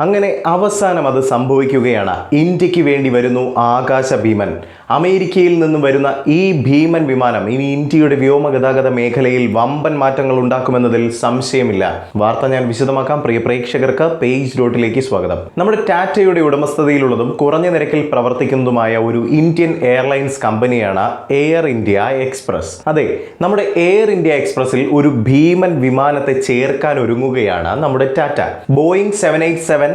അങ്ങനെ അവസാനം അത് സംഭവിക്കുകയാണ്. ഇന്ത്യയ്ക്ക് വേണ്ടി വരുന്നു ആകാശ ഭീമൻ. അമേരിക്കയിൽ നിന്നും വരുന്ന ഈ ഭീമൻ വിമാനം ഇനി ഇന്ത്യയുടെ വ്യോമഗതാഗത മേഖലയിൽ വമ്പൻ മാറ്റങ്ങൾ ഉണ്ടാക്കുമെന്നതിൽ സംശയമില്ല. വാർത്ത ഞാൻ വിശദമാക്കാം. പ്രിയ പ്രേക്ഷകർക്ക് പേജ് ഡോട്ടിലേക്ക് സ്വാഗതം. നമ്മുടെ ടാറ്റയുടെ ഉടമസ്ഥതയിലുള്ളതും കുറഞ്ഞ നിരക്കിൽ പ്രവർത്തിക്കുന്നതുമായ ഒരു ഇന്ത്യൻ എയർലൈൻസ് കമ്പനിയാണ് എയർ ഇന്ത്യ എക്സ്പ്രസ്. അതെ നമ്മുടെ എയർ ഇന്ത്യ എക്സ്പ്രസിൽ ഒരു ഭീമൻ വിമാനത്തെ ചേർക്കാൻ ഒരുങ്ങുകയാണ് നമ്മുടെ Tata. Boeing seven eight seven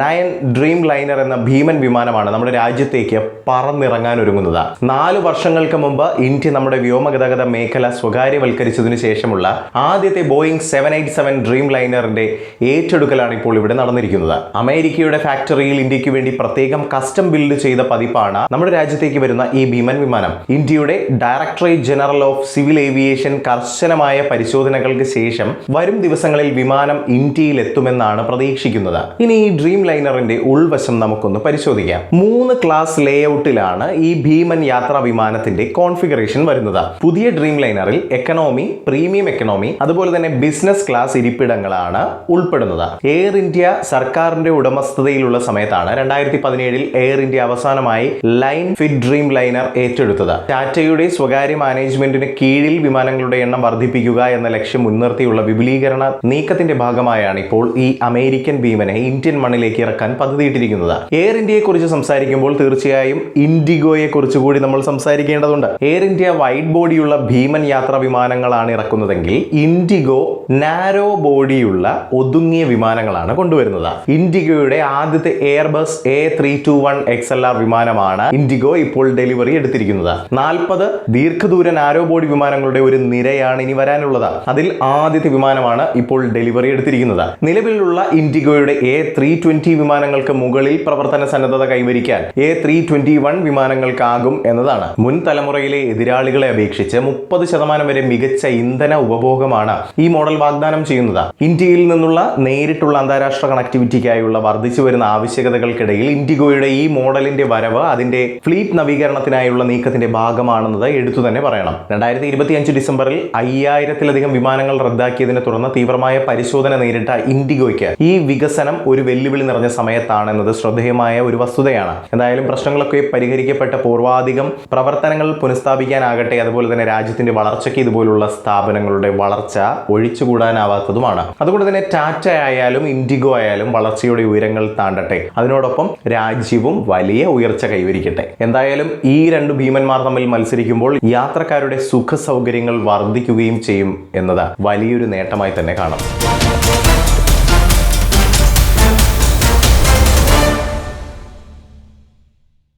nine Dreamliner എന്ന ഭീമൻ വിമാനമാണ് നമ്മുടെ രാജ്യത്തേക്ക് പറന്നിറങ്ങാൻ ഒരുങ്ങുന്നത്. നാല് വർഷങ്ങൾക്ക് മുമ്പ് ഇന്ത്യ നമ്മുടെ വ്യോമഗതാഗത മേഖല സ്വകാര്യവൽക്കരിച്ചതിനു ശേഷമുള്ള ആദ്യത്തെ ബോയിങ് സെവൻ എയ്റ്റ് സെവൻ ഡ്രീം ലൈനറിന്റെ ഏറ്റെടുക്കലാണ് ഇപ്പോൾ ഇവിടെ നടന്നിരിക്കുന്നത്. അമേരിക്കയുടെ ഫാക്ടറിയിൽ ഇന്ത്യയ്ക്ക് വേണ്ടി പ്രത്യേകം കസ്റ്റം ബിൽഡ് ചെയ്ത പതിപ്പാണ് നമ്മുടെ രാജ്യത്തേക്ക് വരുന്ന ഈ ഭീമൻ വിമാനം. ഇന്ത്യയുടെ directorate general of civil aviation കർശനമായ പരിശോധനകൾക്ക് ശേഷം വരും ദിവസങ്ങളിൽ വിമാനം ഇന്ത്യയിൽ എത്തുമെന്നാണ് പ്രതീക്ഷിക്കുന്നത്. ഇനി ഈ ഡ്രീം ലൈനറിന്റെ ഉൾവശം നമുക്കൊന്ന് പരിശോധിക്കാം. മൂന്ന് ക്ലാസ് ലേഔട്ടിലാണ് ഈ ഭീമൻ യാത്രാ വിമാനത്തിന്റെ കോൺഫിഗറേഷൻ വരുന്നത്. പുതിയ ഡ്രീം ലൈനറിൽ എക്കണോമി പ്രീമിയം എക്കണോമി അതുപോലെ തന്നെ ബിസിനസ് ക്ലാസ് ഇരിപ്പിടങ്ങളാണ് ഉൾപ്പെടുന്നത്. എയർ ഇന്ത്യ സർക്കാരിന്റെ ഉടമസ്ഥതയിലുള്ള സമയത്താണ് രണ്ടായിരത്തി പതിനേഴിൽ എയർ ഇന്ത്യ അവസാനമായി ലൈൻ ഫിറ്റ് ഡ്രീം ലൈനർ ഏറ്റെടുത്തത്. ടാറ്റയുടെ സ്വകാര്യ മാനേജ്മെന്റിന് കീഴിൽ വിമാനങ്ങളുടെ എണ്ണം വർദ്ധിപ്പിക്കുക എന്ന ലക്ഷ്യം മുൻനിർത്തിയുള്ള വിപുലീകരണ നീക്കത്തിന്റെ ഭാഗമായാണ് ഇപ്പോൾ ഈ അമേരിക്കൻ ഭീമനെ ഇന്ത്യൻ മണ്ണിലേക്ക് ഇറക്കാൻ പദ്ധതിയിട്ടിരിക്കുന്നത്. എയർ ഇന്ത്യയെ കുറിച്ച് സംസാരിക്കുമ്പോൾ തീർച്ചയായും ഇൻഡിഗോയെ കുറിച്ച് കൂടി നമ്മൾ സംസാരിക്കേണ്ടതുണ്ട്. എയർ ഇന്ത്യ വൈഡ് ബോഡിയുള്ള ഭീമൻ യാത്രാ വിമാനങ്ങളാണ് ഇറക്കുന്നതെങ്കിൽ ഇൻഡിഗോ നാരോ ബോഡിയുള്ള ഒതുങ്ങിയ വിമാനങ്ങളാണ് കൊണ്ടുവരുന്നത്. ഇൻഡിഗോയുടെ ആദ്യത്തെ Airbus A three two one X L R വിമാനമാണ് ഇൻഡിഗോ ഇപ്പോൾ ഡെലിവറി എടുത്തിരിക്കുന്നത്. നാൽപ്പത് ദീർഘദൂര നാരോ ബോഡി വിമാനങ്ങളുടെ ഒരു നിരയാണ് ഇനി വരാനുള്ളത്. അതിൽ ആദ്യത്തെ വിമാനമാണ് ഇപ്പോൾ ഡെലിവറി എടുത്തിരിക്കുന്നത്. നിലവിലുള്ള ഇൻഡിഗോയുടെ എ ത്രീ ട്വന്റി വിമാനങ്ങൾക്ക് മുകളിൽ പ്രവർത്തന സന്നദ്ധത കൈവരിക്കാൻ എ ത്രീ ട്വന്റി വൺ വിമാനങ്ങൾക്കാകും എന്നതാണ്. മുൻ തലമുറയിലെ എതിരാളികളെ അപേക്ഷിച്ച് മുപ്പത് ശതമാനം വരെ മികച്ച ഇന്ധന ഉപഭോഗമാണ് ഈ മോഡൽ വാഗ്ദാനം ചെയ്യുന്നത്. ഇന്ത്യയിൽ നിന്നുള്ള നേരിട്ടുള്ള അന്താരാഷ്ട്ര കണക്ടിവിറ്റിക്കായുള്ള വർദ്ധിച്ചു വരുന്ന ആവശ്യകതകൾക്കിടയിൽ ഇൻഡിഗോയുടെ ഈ മോഡലിന്റെ വരവ് അതിന്റെ ഫ്ലീറ്റ് നവീകരണത്തിനായുള്ള നീക്കത്തിന്റെ ഭാഗമാണെന്നത് എടുത്തു തന്നെ പറയണം. രണ്ടായിരത്തി ഇരുപത്തി അഞ്ച് ഡിസംബറിൽ അയ്യായിരത്തിലധികം വിമാനങ്ങൾ റദ്ദാക്കിയതിനെ തുടർന്ന് തീവ്രമായ പരിശോധന നേരിട്ട ഇൻഡിഗോയ്ക്ക് ഈ വികസനം ഒരു വെല്ലുവിളി നിറഞ്ഞ സമയത്താണ് എന്നത് ശ്രദ്ധേയമായ ഒരു വസ്തുതയാണ്. എന്തായാലും പ്രശ്നങ്ങളൊക്കെ പരിഹരിക്കപ്പെട്ട പൂർവാധികം പ്രവർത്തനങ്ങൾ പുനഃസ്ഥാപിക്കാനാകട്ടെ അതുപോലെ തന്നെ രാജ്യത്തിന്റെ വളർച്ചയ്ക്ക് ഇതുപോലുള്ള സ്ഥാപനങ്ങളുടെ വളർച്ച ഒഴിച്ചുകൂടാനാവാത്തതുമാണ്. അതുകൊണ്ട് തന്നെ ടാറ്റ ആയാലും ഇൻഡിഗോ ആയാലും വളർച്ചയുടെ ഉയരങ്ങൾ താണ്ടട്ടെ. അതിനോടൊപ്പം രാജ്യവും വലിയ ഉയർച്ച കൈവരിക്കട്ടെ. എന്തായാലും ഈ രണ്ട് ഭീമന്മാർ തമ്മിൽ മത്സരിക്കുമ്പോൾ യാത്രക്കാരുടെ സുഖ സൗകര്യങ്ങൾ വർദ്ധിക്കുകയും ചെയ്യും എന്നത് വലിയൊരു നേട്ടമായി തന്നെ കാണാം.